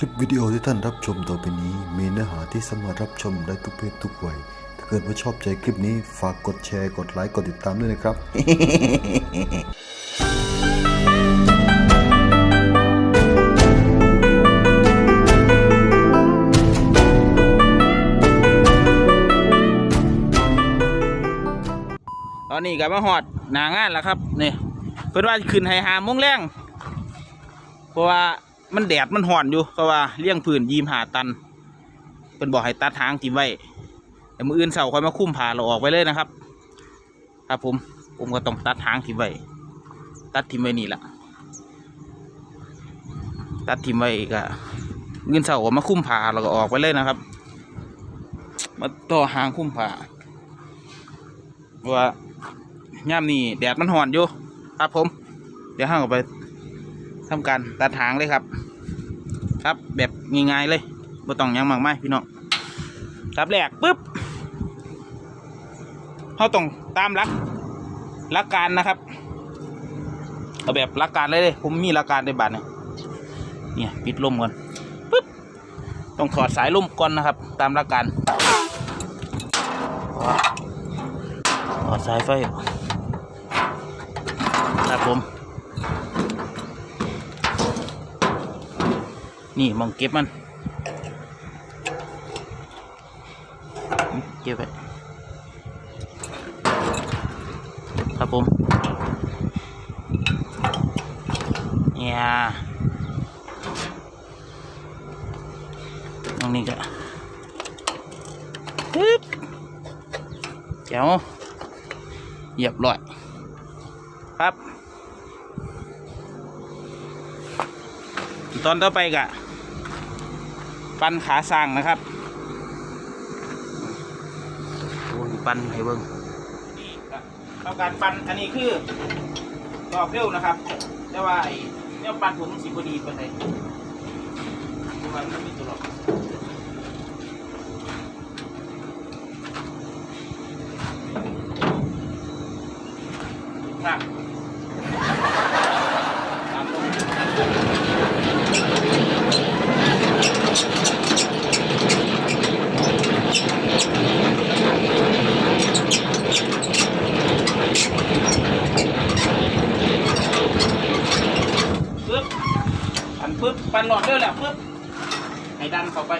คลิปวิดีโอที่ท่านรับชมต่อไปนี้ มีเนื้อหาที่สามารถรับชมได้ทุกเพศทุกวัย ถ้าเกิดว่าชอบใจคลิปนี้ฝากกดแชร์ กดไลค์ กดติดตามด้วยนะครับ ตอนนี้ก็มาหอดหนางานแล้วครับนี่เพิ่นว่าขึ้นให้หาโมงแรงเพราะว่า มันแดดมันห่อนอยู่เพราะว่าเลี้ยงผืนยีมหาตันเพิ่นบอกให้ตัดหางทิมไว้แต่มืออื่นเสาค่อยมาคุ้มผ่าเราออกไปเลยนะครับ ครับผมผมก็ต้องตัดหางทิมไว้ตัดทิมไว้นี่แหละตัดทิมไว้ก็มืออื่นเสาก็มาคุ้มผ่าเราก็ออกไปเลยนะครับ มาต่อหางคุ้มผ่าเพราะว่าย่ามนี่แดดมันห่อนอยู่ครับผม เดี๋ยวห้างออกไป ทำการตัดหางเลยครับ ครับแบบง่ายๆเลยไม่ต้องยังมากมายพี่น้องครับแรกปุ๊บเขาต้องตามหลักหลักการนะครับ เอาแบบหลักการเลยเลยผมมีหลักการในบัตรเนี่ยเนี่ยปิดลมก่อนปุ๊บต้องถอดสายลมก่อนนะครับ ตามหลักการถอดสายไฟครับผม นี่มองเก็บมัน เก็บไว้ครับผมเนี่ยตรงนี้ก็ปึ๊บเจ้าเหยียบร้อยครับ ตอนต่อไปกะ ปันขาสร้างนะครับโอ้ยปันให้เบิ้งนี่ก็ทำการปันอันนี้คือรอบเร็วนะครับ แต่ว่าไอ้เนี่ยปันผมสิบดีปานใดเพราะว่ามันมีตัวหลอกครับตามลงปึ๊บปันปึ๊บปันหลอดเร็วแหละปึ๊บ ให้ดันเข้าไป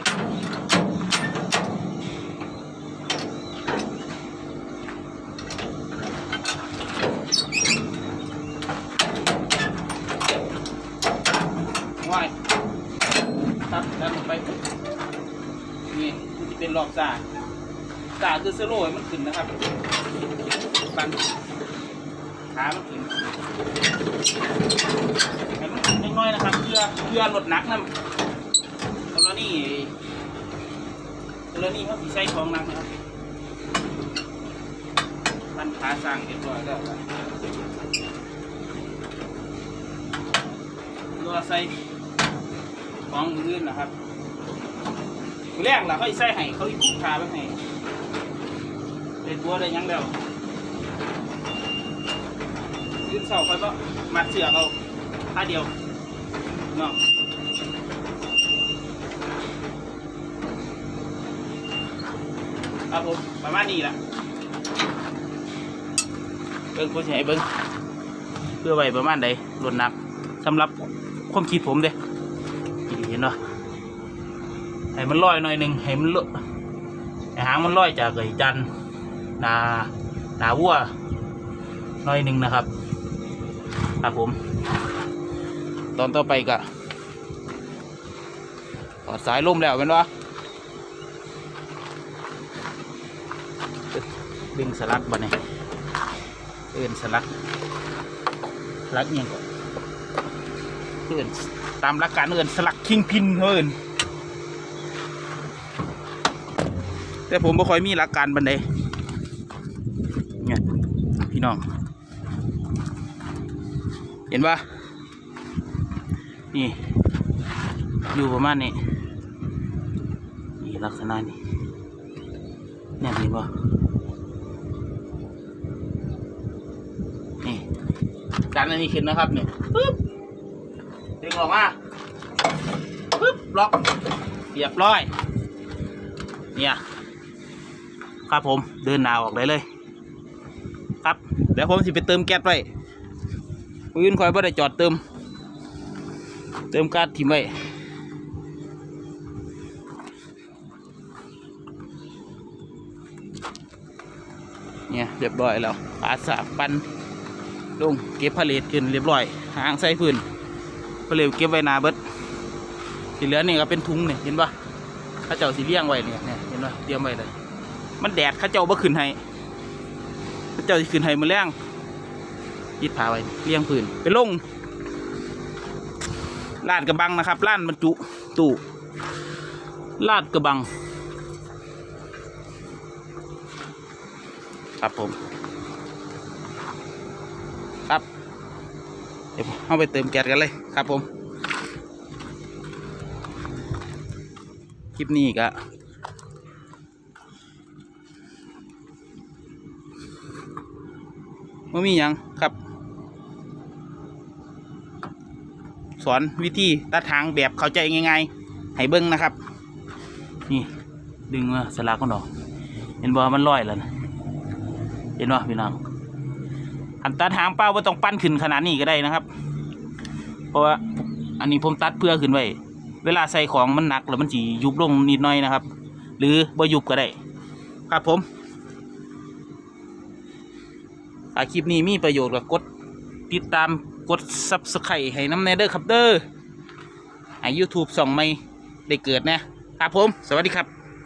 ว่ายครับดันลงไป นี่มันจะเป็นรอบสาสาคือเซโร่มันขึ้นนะครับปันขามันขึ้นให้มันขึ้นน้อยๆนะครับเพื่อเพื่อลดหนักนะ กรณีกรณีเขาสีใช้ของนักนะครับปันขาสร้างเรียบร้อยแล้วรับตัวใส่ของอื่นนะครับแรกล่ะเขาใส่ให้เขาอีคุ้มค่าไปให้เป็นบัวได้ยังแล้วยืนเสาคอยก็มัดเสือเอาท่าเดียวเนาะ ครับผมประมาณนี้แหละเบิ้งผู้ใหญ่เบิ้งเพื่อไว้ประมาณใดลดนักสำหรับความคิดผมเด้เห็นเนาะให้มันลอยหน่อยหนึ่งให้มันเลอะให้หางมันลอยจากไอ้จันนาหนาวัวหน่อยหนึ่งนะครับครับผม ตอนต่อไปก็ถอดสายลมแล้วเป็นวะดึง สลักบ่เนี่ยเอื่นสลักสลักยังก่อนเอื่นตามหลักการเอื่นสลักคิงพินเอื่นแต่ผมบ่ค่อยมีหลักการบันไดเนี่ยพี่น้อง เห็นปะนี่ อยู่ประมาณนี้นี่ลักษณะนี้เนี่ยเห็นปะ การอันนี้ขึ้นนะครับเนี่ยปึ๊บดึงออกมาปึ๊บล็อกเรียบร้อย เนี่ย ครับผมเดินหนาออกได้เลย ครับ เดี๋ยวผมสิไปเติมแก๊สไว้ปืนคอยบ่ได้จอดเติม เติมก๊าซทิ้งไว้เนี่ยเรียบร้อยแล้วปาสาปัน ลงเก็บผลิตขึ้นเรียบร้อยหางใส่พื้นผลิตเก็บไว้นาเบิดที่เหลือนี่ก็เป็นทุงเนี่ยเห็นปะข้าเจ้าสีเลี้ยงไว้เนี่ยเนี่ยเห็นปะเตรียมไว้เลยมันแดดข้าเจ้าบ่ขึ้นให้ข้าเจ้าขึ้นให้มือแรงยิดผาไว้เลี้ยงพื้นไปลงลาดกระบังนะครับล้านบรรจุตู้ลาดกระบัง ครับผม ครับ เดี๋ยวเข้าไปเติมแก๊สกันเลยครับผม คลิปนี้ก็ไม่มีหยังครับ สอนวิธีตัดทางแบบเข้าใจง่ายๆให้เบิ้งนะครับ นี่ ดึงมาสลักมันออก เห็นบ่ามันลอยแล้วนะเห็นป่ะพี่น้องันตัดหางเป้าว่าต้องปั้นขึ้นขนาดนี้ก็ได้นะครับ เพราะว่าอันนี้ผมตัดเพื่อขึ้นไว้ เวลาใส่ของมันหนักแล้วมันจียุบลงนิดหน่อยนะครับ หรือบ่ยุบก็ได้ ครับผมถ้าคลิปนี้มีประโยชน์ก็กดติดตามกดซับสไครต์ให้น้ำแนเด้อครับเด้อให้ YouTube ส่องไม่ได้เกิดนะครับผม สวัสดีครับ